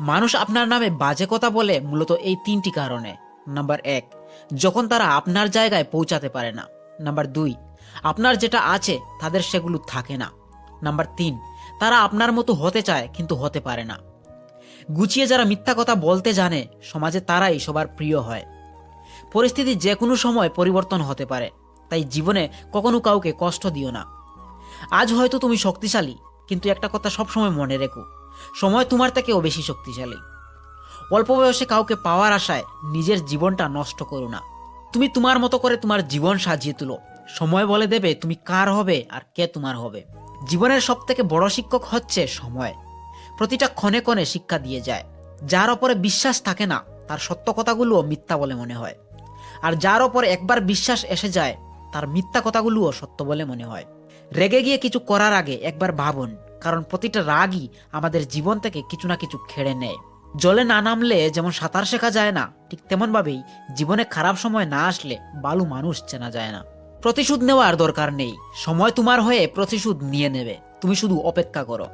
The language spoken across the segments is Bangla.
মানুষ আপনার নামে বাজে কথা বলে মূলত এই তিনটি কারণে। নাম্বার এক, যখন তারা আপনার জায়গায় পৌঁছাতে পারে না। নাম্বার দুই, আপনার যেটা আছে তাদের সেগুলো থাকে না। নাম্বার তিন, তারা আপনার মতো হতে চায় কিন্তু হতে পারে না। গুছিয়ে যারা মিথ্যা কথা বলতে জানে, সমাজে তারাই সবার প্রিয় হয়। পরিস্থিতি যে কোনো সময় পরিবর্তন হতে পারে, তাই জীবনে কখনো কাউকে কষ্ট দিও না। আজ হয়তো তুমি শক্তিশালী, কিন্তু একটা কথা সবসময় মনে রেখো সময় তোমার থেকেও বেশি শক্তিশালী। অল্প বয়সে কাউকে পাওয়ার আশায় নিজের জীবনটা নষ্ট করো না। তুমি তোমার মতো করে তোমার জীবন সাজিয়ে তুলো। সময় বলে দেবে তুমি কার হবে আর কে তোমার হবে। জীবনের সব থেকে বড় শিক্ষক হচ্ছে সময়। প্রতিটা ক্ষণে ক্ষণে শিক্ষা দিয়ে যায়। যার ওপরে বিশ্বাস থাকে না, তার সত্য কথাগুলোও মিথ্যা বলে মনে হয়। আর যার ওপরে একবার বিশ্বাস এসে যায়, তার মিথ্যা কথাগুলোও সত্য বলে মনে হয়। রেগে গিয়ে কিছু করার আগে একবার ভাবুন কারণ প্রতিটা রাগই আমাদের জীবন থেকে কিছু না কিছু খেড়ে নেয়। জলে না নামলে যেমন সাঁতার শেখা যায় না, ঠিক তেমনভাবেই জীবনে খারাপ সময় না আসলে বালু মানুষ চেনা যায় না। প্রতিশোধ নেওয়ার দরকার নেই, সময় তোমার হয়ে প্রতিশোধ নিয়ে নেবে, তুমি শুধু অপেক্ষা করো।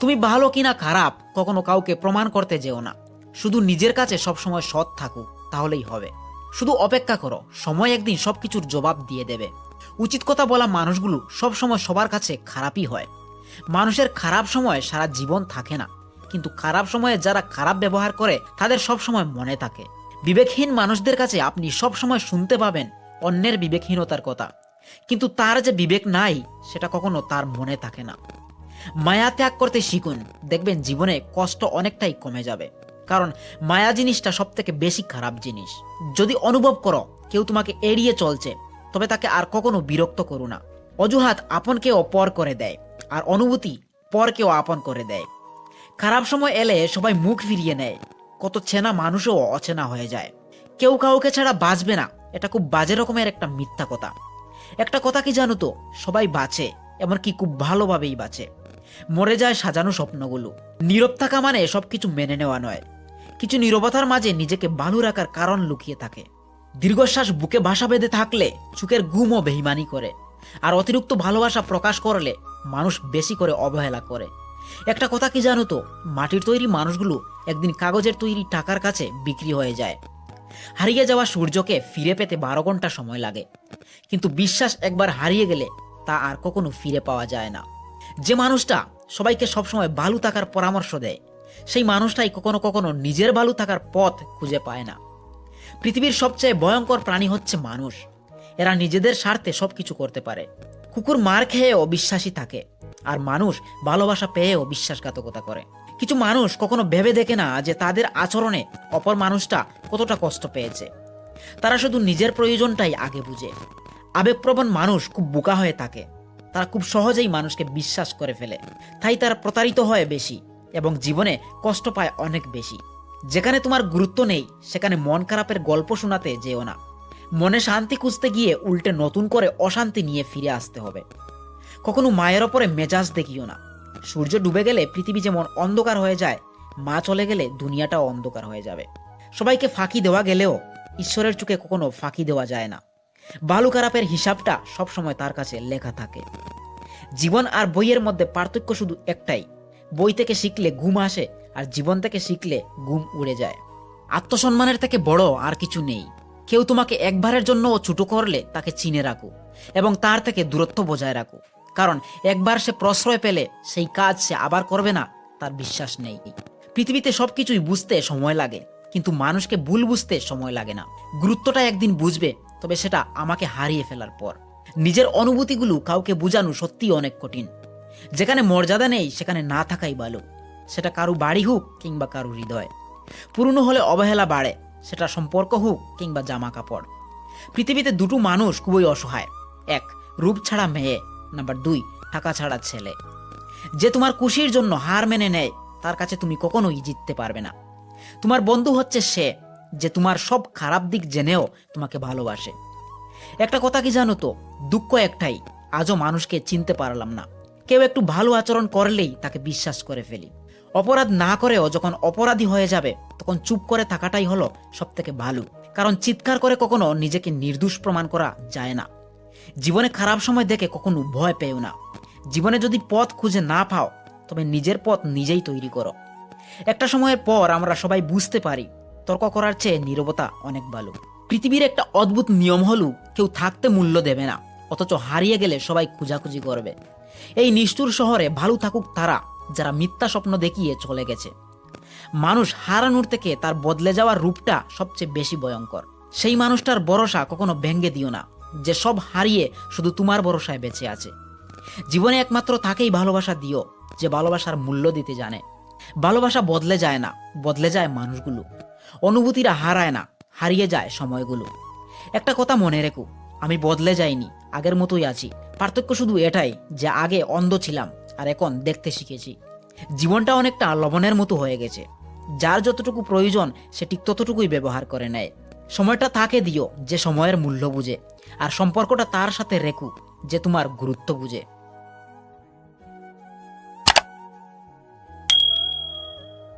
তুমি ভালো কিনা খারাপ কখনো কাউকে প্রমাণ করতে যেও না, শুধু নিজের কাছে সবসময় সৎ থাকুক তাহলেই হবে। শুধু অপেক্ষা করো, সময় একদিন সবকিছুর জবাব দিয়ে দেবে। উচিত কথা বলা মানুষগুলো সবসময় সবার কাছে খারাপই হয়। মানুষের খারাপ সময় সারা জীবন থাকে না। কিন্তু খারাপ সময়ে যারা খারাপ ব্যবহার করে, তাদের সবসময় মনে থাকে। বিবেকহীন মানুষদের কাছে আপনি সবসময় শুনতে পাবেন অন্যের বিবেকহীনতার কথা। কিন্তু তার যে বিবেক নাই, সেটা কখনো তার মনে থাকে না। মায়া ত্যাগ করতে শিখুন, দেখবেন জীবনে কষ্ট অনেকটাই কমে যাবে। কারণ মায়া জিনিসটা সব থেকে বেশি খারাপ জিনিস। যদি অনুভব করো, কেউ তোমাকে এড়িয়ে চলছে, তবে তাকে আর কখনো বিরক্ত করো না। অজুহাত আপনকে অপর করে দেয়। আর অনুভূতি পরকেও আপন করে দেয়। খারাপ সময় এলে সবাই মুখ ফিরিয়ে নেয়। কত চেনা মানুষও অচেনা হয়ে যায়। কেউ কাউকে ছাড়া বাঁচবে না। এটা খুব বাজে রকমের একটা মিথ্যা কথা। একটা কথা কি জানো তো? সবাই বাঁচে, এমনকি খুব ভালোভাবেই বাঁচে। মরে যায় সাজানো স্বপ্নগুলো। নীরব থাকা মানে সবকিছু মেনে নেওয়া নয়। কিছু নীরবতার মাঝে নিজেকে ভালো রাখার কারণ লুকিয়ে থাকে। দীর্ঘশ্বাস বুকে ভাষা বেঁধে থাকলে চুকের ঘুমও বেহিমানি করে। আর অতিরিক্ত ভালোবাসা প্রকাশ করলে মানুষ বেশি করে অবহেলা করে। একটা কথা কি জানো তো? মাটির তৈরি মানুষগুলো একদিন কাগজের তৈরি টাকার কাছে বিক্রি হয়ে যায়। হারিয়ে যাওয়া সূর্যকে ফিরে পেতে বারো ঘণ্টা সময় লাগে। কিন্তু বিশ্বাস একবার হারিয়ে গেলে তা আর কখনো ফিরে পাওয়া যায় না। যে মানুষটা সবাইকে সবসময় বালু থাকার পরামর্শ দেয়, সেই মানুষটাই কখনো কখনো নিজের বালু থাকার পথ খুঁজে পায় না। পৃথিবীর সবচেয়ে ভয়ঙ্কর প্রাণী হচ্ছে মানুষ। এরা নিজেদের স্বার্থে সবকিছু করতে পারে। কুকুর মার খেয়েও বিশ্বাসী থাকে, আর মানুষ ভালোবাসা পেয়েও বিশ্বাসঘাতকতা করে। কিছু মানুষ কখনো ভেবে দেখে না যে তাদের আচরণে অপর মানুষটা কতটা কষ্ট পেয়েছে। তারা শুধু নিজের প্রয়োজনটাই আগে বুঝে। আবেগপ্রবণ মানুষ খুব বোকা হয়ে থাকে। তারা খুব সহজেই মানুষকে বিশ্বাস করে ফেলে। তাই তারা প্রতারিত হয় বেশি এবং জীবনে কষ্ট পায় অনেক বেশি। যেখানে তোমার গুরুত্ব নেই, সেখানে মন খারাপের গল্প শোনাতে যেও না। মনে শান্তি খুঁজতে গিয়ে উল্টে নতুন করে অশান্তি নিয়ে ফিরে আসতে হবে। কখনো মায়ের ওপরে মেজাজ দেখিও না। সূর্য ডুবে গেলে পৃথিবী যেমন অন্ধকার হয়ে যায়, মা চলে গেলে দুনিয়াটাও অন্ধকার হয়ে যাবে। সবাইকে ফাঁকি দেওয়া গেলেও ঈশ্বরের চোখে কখনো ফাঁকি দেওয়া যায় না। বালু খারাপের হিসাবটা সবসময় তার কাছে লেখা থাকে। জীবন আর বইয়ের মধ্যে পার্থক্য শুধু একটাই, বই থেকে শিখলে ঘুম আসে আর জীবন থেকে শিখলে ঘুম উড়ে যায়। আত্মসম্মানের থেকে বড় আর কিছু নেই। কেউ তোমাকে একবারের জন্য ছোট করলে তাকে চিনে রাখো এবং তার থেকে দূরত্ব বজায় রাখো। কারণ একবার সে প্রশ্রয় পেলে সেই কাজ সে আবার করবে না, তার বিশ্বাস নেই। পৃথিবীতে সবকিছুই বুঝতে সময় লাগে, কিন্তু মানুষকে ভুল বুঝতে সময় লাগে না। গুরুত্বটা একদিন বুঝবে, তবে সেটা আমাকে হারিয়ে ফেলার পর। নিজের অনুভূতিগুলো কাউকে বোঝানো সত্যিই অনেক কঠিন। যেখানে মর্যাদা নেই, সেখানে না থাকাই ভালো। সেটা কারু বাড়ি হোক কিংবা কারু হৃদয়। পুরনো হলে অবহেলা বাড়ে সেটা সম্পর্ক হোক কিংবা জামা কাপড় পৃথিবীতে দুটো মানুষ খুবই অসহায়। এক, রূপ ছাড়া মেয়ে। নাম্বার দুই টাকা ছাড়া ছেলে। যে তোমার খুশির জন্য হার মেনে নেয়, তার কাছে তুমি কখনোই জিততে পারবে না। তোমার বন্ধু হচ্ছে সে, যে তোমার সব খারাপ দিক জেনেও তোমাকে ভালোবাসে। একটা কথা কি জানো তো? দুঃখ একটাই, আজও মানুষকে চিনতে পারলাম না। কেউ একটু ভালো আচরণ করলেই তাকে বিশ্বাস করে ফেলি। অপরাধ না করেও যখন অপরাধী হয়ে যাবে তখন চুপ করে থাকাটাই হলো সব থেকে ভালো। কারণ চিৎকার করে কখনো নিজেকে নির্দোষ প্রমাণ করা যায় না। জীবনে খারাপ সময় দেখে কখনো ভয় পেও না। জীবনে যদি পথ খুঁজে না পাও, তবে নিজের পথ নিজেই তৈরি করো। একটা সময়ের পর আমরা সবাই বুঝতে পারি, তর্ক করার চেয়ে নীরবতা অনেক ভালো। পৃথিবীর একটা অদ্ভুত নিয়ম হলো, কেউ থাকতে মূল্য দেবে না, অথচ হারিয়ে গেলে সবাই খুঁজাখুঁজি করবে। এই নিষ্ঠুর শহরে ভালো থাকুক তারা, যারা মিথ্যা স্বপ্ন দেখিয়ে চলে গেছে। মানুষ হারানোর থেকে তার বদলে যাওয়ার রূপটা সবচেয়ে বেশি ভয়ঙ্কর। সেই মানুষটার ভরসা কখনো ভেঙ্গে দিও না, যে সব হারিয়ে শুধু তোমার ভরসায় বেঁচে আছে। জীবনে একমাত্র তাকেই ভালোবাসা দিও, যে ভালোবাসার মূল্য দিতে জানে। ভালোবাসা বদলে যায় না, বদলে যায় মানুষগুলো। অনুভূতিরা হারায় না, হারিয়ে যায় সময়গুলো। একটা কথা মনে রেখো, আমি বদলে যাইনি, আগের মতোই আছি। পার্থক্য শুধু এটাই, যে আগে অন্ধ ছিলাম, আর এখন দেখতে শিখেছি। জীবনটা অনেকটা লবণের মতো হয়ে গেছে। যার যতটুকু প্রয়োজন, সে ঠিক ততটুকুই ব্যবহার করে নেয়। সময়টা তাকে দিও, যে সময়ের মূল্য বুঝে। আর সম্পর্কটা তার সাথে রেখু, যে তোমার গুরুত্ব বুঝে।